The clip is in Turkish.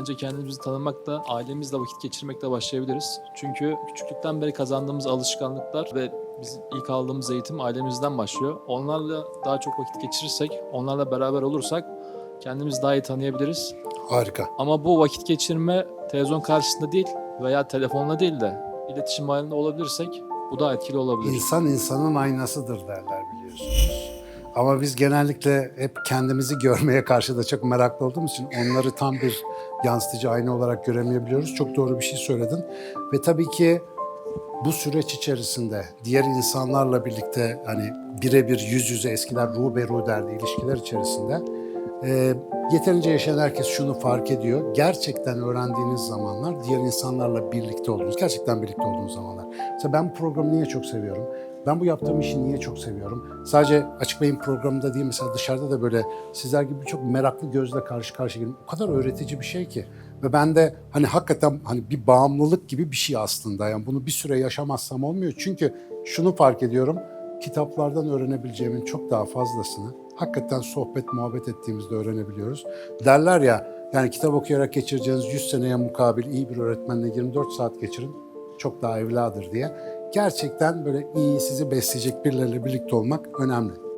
bence kendimizi tanımakla, ailemizle vakit geçirmekle başlayabiliriz. Çünkü küçüklükten beri kazandığımız alışkanlıklar ve biz ilk aldığımız eğitim ailemizden başlıyor. Onlarla daha çok vakit geçirirsek, onlarla beraber olursak kendimizi daha iyi tanıyabiliriz. Harika. Ama bu vakit geçirme televizyon karşısında değil veya telefonla değil de iletişim halinde olabilirsek bu daha etkili olabilir. İnsan insanın aynasıdır derler biliyorsunuz. Ama biz genellikle hep kendimizi görmeye karşı da çok meraklı olduğumuz için onları tam bir yansıtıcı ayna olarak göremeyebiliyoruz. Çok doğru bir şey söyledin. Ve tabii ki bu süreç içerisinde diğer insanlarla birlikte hani birebir yüz yüze eskiler ruberu derdi ilişkiler içerisinde e, yeterince yaşayan herkes şunu fark ediyor. Gerçekten öğrendiğiniz zamanlar diğer insanlarla birlikte olduğunuz, gerçekten birlikte olduğunuz zamanlar. Mesela ben bu programı niye çok seviyorum? Ben bu yaptığım işi niye çok seviyorum? Sadece Açık Bey'in programında değil mesela dışarıda da böyle sizler gibi çok meraklı gözle karşı karşıya gelin. O kadar öğretici bir şey ki. Ve ben de hani hakikaten hani bir bağımlılık gibi bir şey aslında. Yani bunu bir süre yaşamazsam olmuyor. Çünkü şunu fark ediyorum. Kitaplardan öğrenebileceğimin çok daha fazlasını hakikaten sohbet muhabbet ettiğimizde öğrenebiliyoruz. Derler ya yani kitap okuyarak geçireceğiniz 100 seneye mukabil iyi bir öğretmenle 24 saat geçirin çok daha evladır diye. Gerçekten böyle iyi sizi besleyecek birileriyle birlikte olmak önemli.